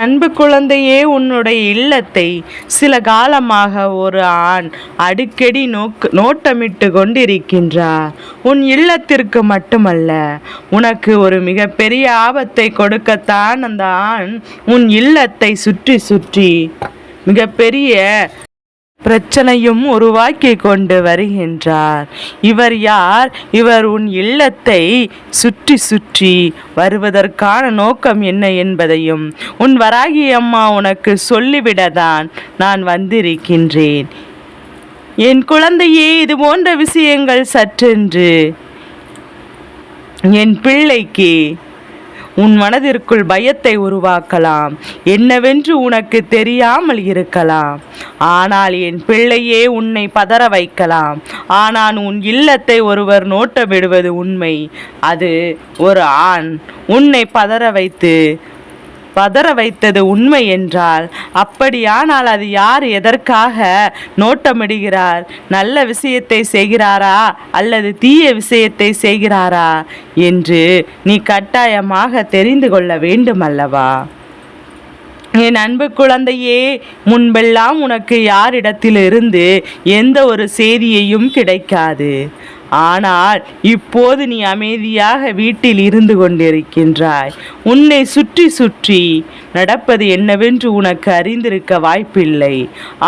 அன்பு குழந்தையே உன்னுடைய இல்லத்தை சில காலமாக ஒரு ஆண் அடிக்கடி நோக்கு நோட்டமிட்டு கொண்டிருக்கின்றார். உன் இல்லத்திற்கு மட்டுமல்ல உனக்கு ஒரு மிகப்பெரிய ஆபத்தை கொடுக்கத்தான் அந்த ஆண் உன் இல்லத்தை சுற்றி சுற்றி மிகப்பெரிய பிரச்சனையும் உருவாக்கி கொண்டு வருகின்றார். இவர் யார்? இவர் உன் இல்லத்தை சுற்றி சுற்றி வருவதற்கான நோக்கம் என்ன என்பதையும் உன் வராகி அம்மா உனக்கு சொல்லிவிடதான் நான் வந்திருக்கின்றேன். என் குழந்தையே இது போன்ற விஷயங்கள் சற்றென்று என் பிள்ளைக்கு உன் மனதிற்குள் பயத்தை உருவாக்கலாம். என்னவென்று உனக்கு தெரியாமல் இருக்கலாம். ஆனால் என் பிள்ளையே உன்னை பதற வைக்கலாம். ஆனால் உன் இல்லத்தை ஒருவர் நோட்டமிடுவது உண்மை. அது ஒரு ஆண். உன்னை பதற வைத்து பதற வைத்தது உண்மை என்றால் அப்படியானால் அது யார் எதற்காக நோட்டமிடுகிறார்? நல்ல விஷயத்தை செய்கிறாரா? அல்லது தீய விஷயத்தை செய்கிறாரா? என்று நீ கட்டாயமாக தெரிந்து கொள்ள வேண்டும் அல்லவா என் அன்பு குழந்தையே முன்பெல்லாம் உனக்கு யாரிடத்திலிருந்து எந்த ஒரு செய்தியையும் கிடைக்காது. ஆனால் இப்போது நீ அமைதியாக வீட்டில் இருந்து கொண்டிருக்கின்றாய். உன்னை சுற்றி சுற்றி நடப்பது என்னவென்று உனக்கு அறிந்திருக்க வாய்ப்பில்லை.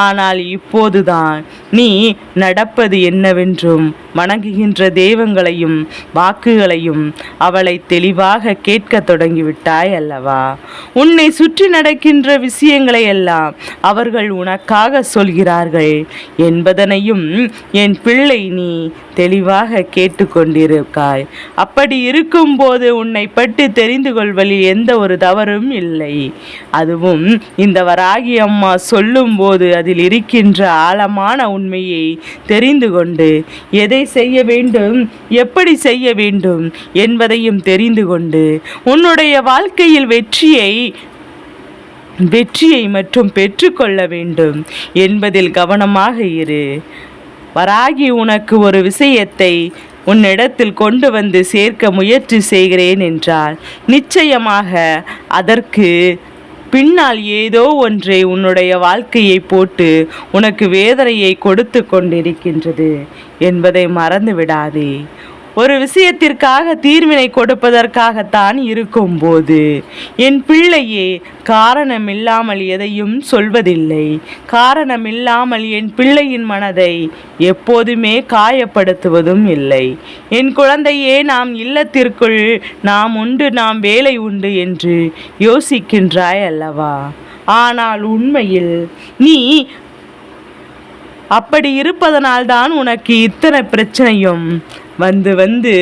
ஆனால் இப்போதுதான் நீ நடப்பது என்னவென்றும் வணங்குகின்ற தெய்வங்களையும் வாக்குகளையும் அவளை தெளிவாக கேட்க தொடங்கிவிட்டாய் அல்லவா? உன்னை சுற்றி நடக்கின்ற விஷயங்களை எல்லாம் அவர்கள் உனக்காக சொல்கிறார்கள் என்பதனையும் என் பிள்ளை நீ தெளிவாக கேட்டுக்கொண்டிருக்காய் அப்படி இருக்கும்போது உன்னை பற்றி தெரிந்து கொள்வதில் எந்த ஒரு தவறும் இல்லை. அதுவும் இந்த வராகி அம்மா சொல்லும்போது அதில் இருக்கின்ற ஆழமான உண்மையை தெரிந்து கொண்டு எதை செய்ய வேண்டும் எப்படி செய்ய வேண்டும் என்பதையும் தெரிந்து கொண்டு உன்னுடைய வாழ்க்கையில் வெற்றியை வெற்றியை மற்றும் பெற்றுக்கொள்ள வேண்டும் என்பதில் கவனமாக இரு. வராகி உனக்கு ஒரு விஷயத்தை உன்னிடத்தில் கொண்டு வந்து சேர்க்க முயற்சி செய்கிறேன் என்றால் நிச்சயமாக அதற்கு பின்னால் ஏதோ ஒன்றை உன்னுடைய வாழ்க்கையை போட்டு உனக்கு வேதனையை கொடுத்து கொண்டிருக்கின்றது என்பதை மறந்து விடாதே ஒரு விஷயத்திற்காக தீர்வினை கொடுப்பதற்காகத்தான் இருக்கும்போது என் பிள்ளையே காரணமில்லாமல் எதையும் சொல்வதில்லை. காரணமில்லாமல் என் பிள்ளையின் மனதை எப்போதுமே காயப்படுத்துவதும் இல்லை. என் குழந்தையே நாம் இல்லத்திற்குள் நாம் உண்டு நாம் வேலை உண்டு என்று யோசிக்கின்றாய் அல்லவா? ஆனால் உண்மையில் நீ அப்படி இருப்பதனால்தான் உனக்கு இத்தனை பிரச்சனையும் வந்து வந்து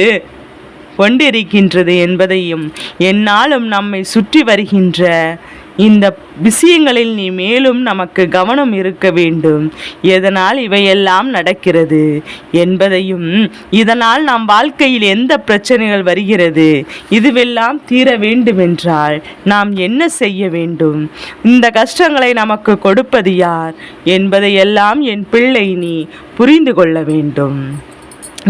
கொண்டிருக்கின்றது என்பதையும் என்னாலும் நம்மை சுற்றி வருகின்ற இந்த விஷயங்களில் நீ மேலும் நமக்கு கவனம் இருக்க வேண்டும். எதனால் இவையெல்லாம் நடக்கிறது என்பதையும் இதனால் நம் வாழ்க்கையில் எந்த பிரச்சனைகள் வருகிறது இதுவெல்லாம் தீர வேண்டுமென்றால் நாம் என்ன செய்ய வேண்டும்? இந்த கஷ்டங்களை நமக்கு கொடுப்பது யார் என்பதையெல்லாம் என் பிள்ளை நீ புரிந்து கொள்ள வேண்டும்.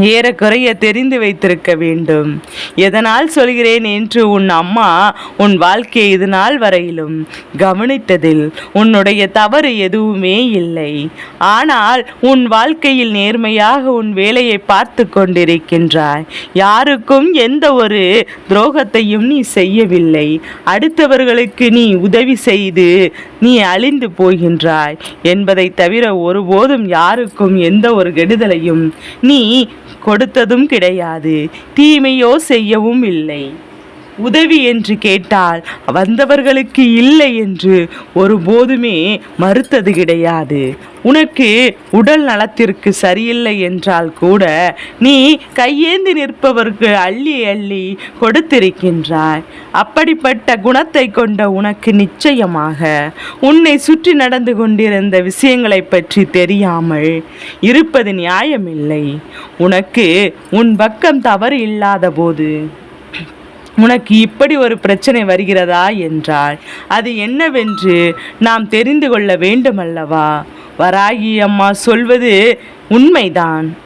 ஏறக்குறைய தெரிந்து வைத்திருக்க வேண்டும். எதனால் சொல்கிறேன் என்று உன் அம்மா உன் வாழ்க்கையை இது நாள் வரையிலும் கவனித்ததில் உன்னுடைய தவறு எதுவுமே இல்லை. ஆனால் உன் வாழ்க்கையில் நேர்மையாக உன் வேலையை பார்த்து கொண்டிருக்கின்றாய். யாருக்கும் எந்த ஒரு துரோகத்தையும் நீ செய்யவில்லை. அடுத்தவர்களுக்கு நீ உதவி செய்து நீ அழிந்து போகின்றாய். என்பதை தவிர ஒருபோதும் யாருக்கும் எந்த ஒரு கெடுதலையும் நீ கொடுத்ததும் கிடையாது. தீமையோ செய்யவும் இல்லை. உதவி என்று கேட்டால் வந்தவர்களுக்கு இல்லை என்று ஒருபோதுமே மறுத்தது கிடையாது. உனக்கு உடல் நலத்திற்கு சரியில்லை என்றால் கூட நீ கையேந்தி நிற்பவருக்கு அள்ளி அள்ளி கொடுத்திருக்கின்றாய். அப்படிப்பட்ட குணத்தை கொண்ட உனக்கு நிச்சயமாக உன்னை சுற்றி நடந்து கொண்டிருந்த விஷயங்களை பற்றி தெரியாமல் இருப்பது நியாயமில்லை. உனக்கு உன் பக்கம் தவறு இல்லாத போது உனக்கு இப்படி ஒரு பிரச்சனை வருகிறதா என்றால் அது என்னவென்று நாம் தெரிந்து கொள்ள வேண்டுமல்லவா? வராகி அம்மா சொல்வது உண்மைதான்.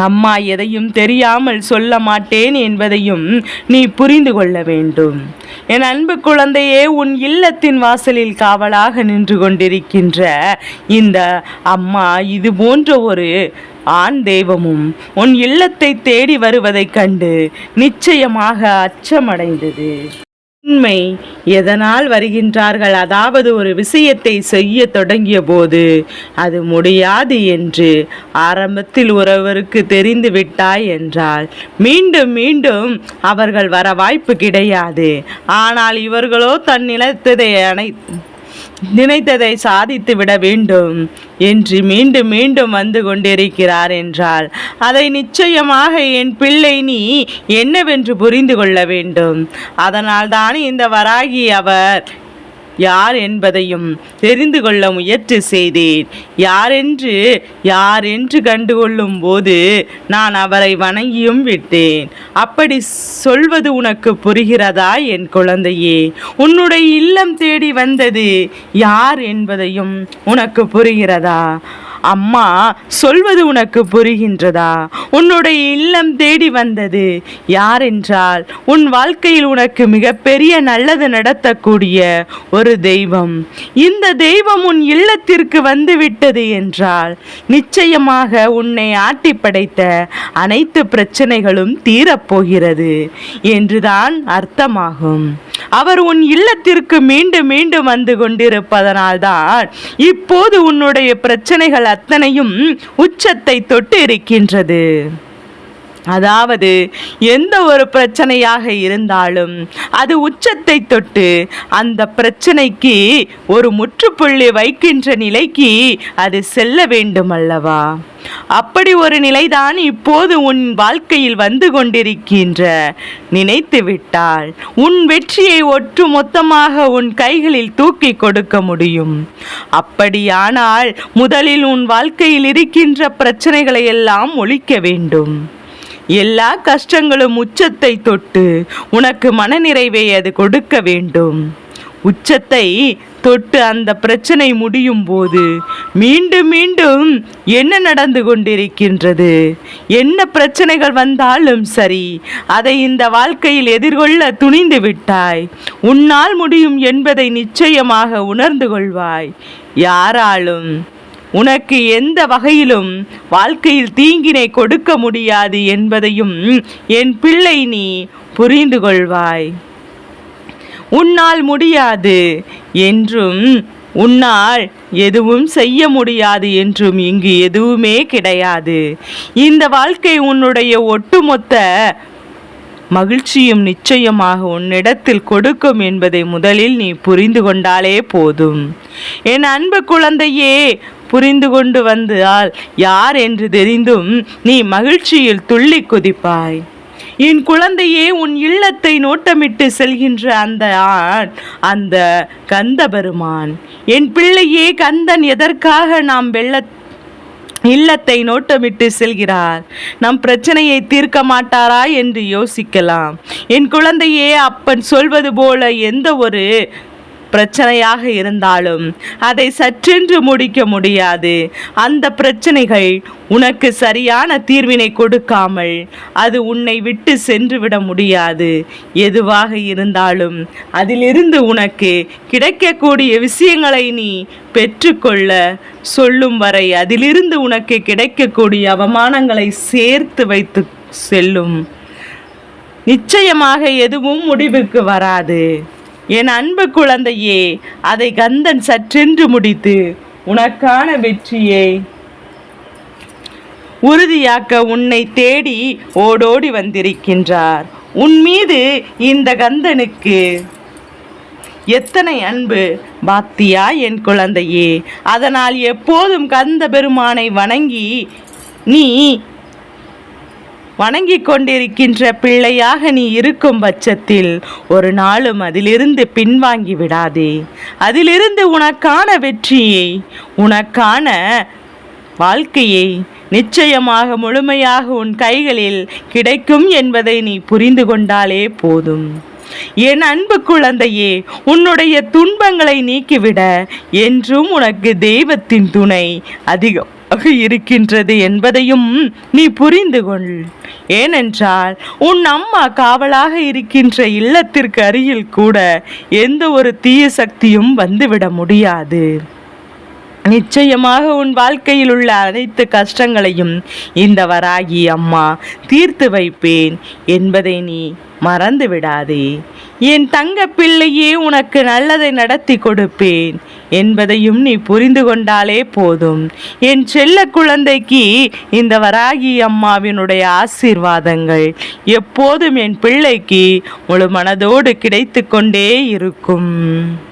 அம்மா எதையும் தெரியாமல் சொல்ல மாட்டேன் என்பதையும் நீ புரிந்து கொள்ள வேண்டும். என் அன்பு குழந்தையே உன் இல்லத்தின் வாசலில் காவலாக நின்று கொண்டிருக்கின்ற இந்த அம்மா இது போன்ற ஒரு ஆண் தெய்வமும் உன் இல்லத்தை தேடி வருவதைக் கண்டு நிச்சயமாக அச்சமடைந்தது. உண்மை. எதனால் வருகின்றார்கள்? அதாவது ஒரு விஷயத்தை செய்ய தொடங்கிய போது அது முடியாது என்று ஆரம்பத்தில் ஒருவருக்கு தெரிந்து விட்டாய் என்றால் மீண்டும் மீண்டும் அவர்கள் வர வாய்ப்பு கிடையாது. ஆனால் இவர்களோ தன் நிலத்ததை அனை நினைத்ததை சாதித்து விட வேண்டும் என்று மீண்டும் மீண்டும் வந்து கொண்டிருக்கிறார் என்றால் அதை நிச்சயமாக என் பிள்ளை நீ என்னவென்று புரிந்து கொள்ள வேண்டும். அதனால் தான் இந்த வராகி அவர் யார் என்பதையும் தெரிந்து கொள்ள முயற்சி செய்தேன். யாரென்று யார் என்று கண்டுகொள்ளும் போது நான் அவரை வணங்கியும் விட்டேன். அப்படி சொல்வது உனக்கு புரிகிறதா என் குழந்தையே? உன்னுடைய இல்லம் தேடி வந்தது யார் என்பதையும் உனக்கு புரிகிறதா? அம்மா சொல்வது உனக்கு புரிகின்றதா? உன்னுடைய இல்லம் தேடி வந்தது யாரென்றால் உன் வாழ்க்கையில் உனக்கு மிகப்பெரிய நல்லது நடத்தக்கூடிய ஒரு தெய்வம். இந்த தெய்வம் உன் இல்லத்திற்கு வந்துவிட்டது என்றால் நிச்சயமாக உன்னை ஆட்டி படைத்த அனைத்து பிரச்சனைகளும் தீரப்போகிறது என்றுதான் அர்த்தமாகும். அவர் உன் இல்லத்திற்கு மீண்டும் மீண்டும் வந்து கொண்டிருப்பதனால்தான் இப்போது உன்னுடைய பிரச்சனைகள் அத்தனையும் உச்சத்தை தொட்டு இருக்கின்றது. அதாவது எந்த ஒரு பிரச்சனையாக இருந்தாலும் அது உச்சத்தை தொட்டு அந்த பிரச்சனைக்கு ஒரு முற்றுப்புள்ளி வைக்கின்ற நிலைக்கு அது செல்ல வேண்டும் அல்லவா? அப்படி ஒரு நிலைதான் இப்போது உன் வாழ்க்கையில் வந்து கொண்டிருக்கின்ற. நினைத்து விட்டால் உன் வெற்றியை ஒட்டு மொத்தமாக உன் கைகளில் தூக்கி கொடுக்க முடியும். அப்படியானால் முதலில் உன் வாழ்க்கையில் இருக்கின்ற பிரச்சனைகளை எல்லாம் ஒழிக்க வேண்டும். எல்லா கஷ்டங்களும் உச்சத்தை தொட்டு உனக்கு மனநிறைவை அது கொடுக்க வேண்டும். உச்சத்தை தொட்டு அந்த பிரச்சனை முடியும் போது மீண்டும் மீண்டும் என்ன நடந்து கொண்டிருக்கின்றது? என்ன பிரச்சனைகள் வந்தாலும் சரி அதை இந்த வாழ்க்கையில் எதிர்கொள்ள துணிந்து விட்டாய். உன்னால் முடியும் என்பதை நிச்சயமாக உணர்ந்து கொள்வாய். யாராலும் உனக்கு எந்த வகையிலும் வாழ்க்கையில் தீங்கினை கொடுக்க முடியாது என்பதையும் என் பிள்ளை நீ புரிந்து கொள்வாய். உன்னால் முடியாது என்றும் உன்னால் எதுவும் செய்ய முடியாது என்றும் இங்கு எதுவுமே கிடையாது. இந்த வாழ்க்கை உன்னுடைய ஒட்டுமொத்த மகிழ்ச்சியும் நிச்சயமாக உன்னிடத்தில் கொடுக்கும் என்பதை முதலில் நீ புரிந்து கொண்டாலே போதும். என் அன்பு குழந்தையே புரிந்து கொண்டு வந்தால் யார் என்று தெரிந்தும் நீ மகிழ்ச்சியில் துள்ளி குதிப்பாய். என் குழந்தையே உன் இல்லத்தை நோட்டமிட்டு செல்கின்ற அந்த ஆண் அந்த கந்த பெருமான் என் பிள்ளையே கந்தன் எதற்காக நாம் வெள்ள இல்லத்தை நோட்டமிட்டு செல்கிறார்? நம் பிரச்சனையை தீர்க்க மாட்டாரா என்று யோசிக்கலாம். என் குழந்தையே அப்பன் சொல்வது போல எந்த ஒரு பிரச்சனையாக இருந்தாலும் அதை சற்றென்று முடிக்க முடியாது. அந்த பிரச்சனைகள் உனக்கு சரியான தீர்வினை கொடுக்காமல் அது உன்னை விட்டு சென்று விட முடியாது. எதுவாக இருந்தாலும் அதிலிருந்து உனக்கு கிடைக்கக்கூடிய விஷயங்களை நீ பெற்றுக்கொள்ள சொல்லும் வரை அதிலிருந்து உனக்கு கிடைக்கக்கூடிய அவமானங்களை சேர்த்து வைத்து செல்லும். நிச்சயமாக எதுவும் முடிவுக்கு வராது. என் அன்பு குழந்தையே அதை கந்தன் சற்றென்று முடித்து உனக்கான வெற்றியை உறுதியாக்க உன்னை தேடி ஓடோடி வந்திருக்கின்றார். உன் மீது இந்த கந்தனுக்கு எத்தனை அன்பு பாத்தியா என் குழந்தையே? அதனால் எப்போதும் கந்த பெருமானை வணங்கி நீ வணங்கிக் கொண்டிருக்கின்ற பிள்ளையாக நீ இருக்கும் பட்சத்தில் ஒரு நாளும் அதிலிருந்து பின்வாங்கி விடாதே. அதிலிருந்து உனக்கான வெற்றியை உனக்கான வாழ்க்கையை நிச்சயமாக முழுமையாக உன் கைகளில் கிடைக்கும் என்பதை நீ புரிந்து கொண்டாலே போதும். என் அன்பு குழந்தையே உன்னுடைய துன்பங்களை நீக்கிவிட என்றும் உனக்கு தெய்வத்தின் துணை அதிகம். இருக்கின்றது என்பதையும் நீ புரிந்து கொள். ஏனென்றால் உன் அம்மா காவலாக இருக்கின்ற இல்லத்திற்கு அருகில் கூட எந்த ஒரு தீய சக்தியும் வந்துவிட முடியாது. நிச்சயமாக உன் வாழ்க்கையில் உள்ள அனைத்து கஷ்டங்களையும் இந்த வராகி அம்மா தீர்த்து வைப்பேன் என்பதை நீ மறந்து விடாதே என் தங்க பிள்ளையே உனக்கு நல்லதை நடத்தி கொடுப்பேன். என்பதையும் நீ புரிந்து கொண்டாலே போதும். என் செல்ல குழந்தைக்கு இந்த வராகி அம்மாவினுடைய ஆசீர்வாதங்கள் எப்போதும் என் பிள்ளைக்கு முழு மனதோடு கிடைத்து கொண்டே இருக்கும்.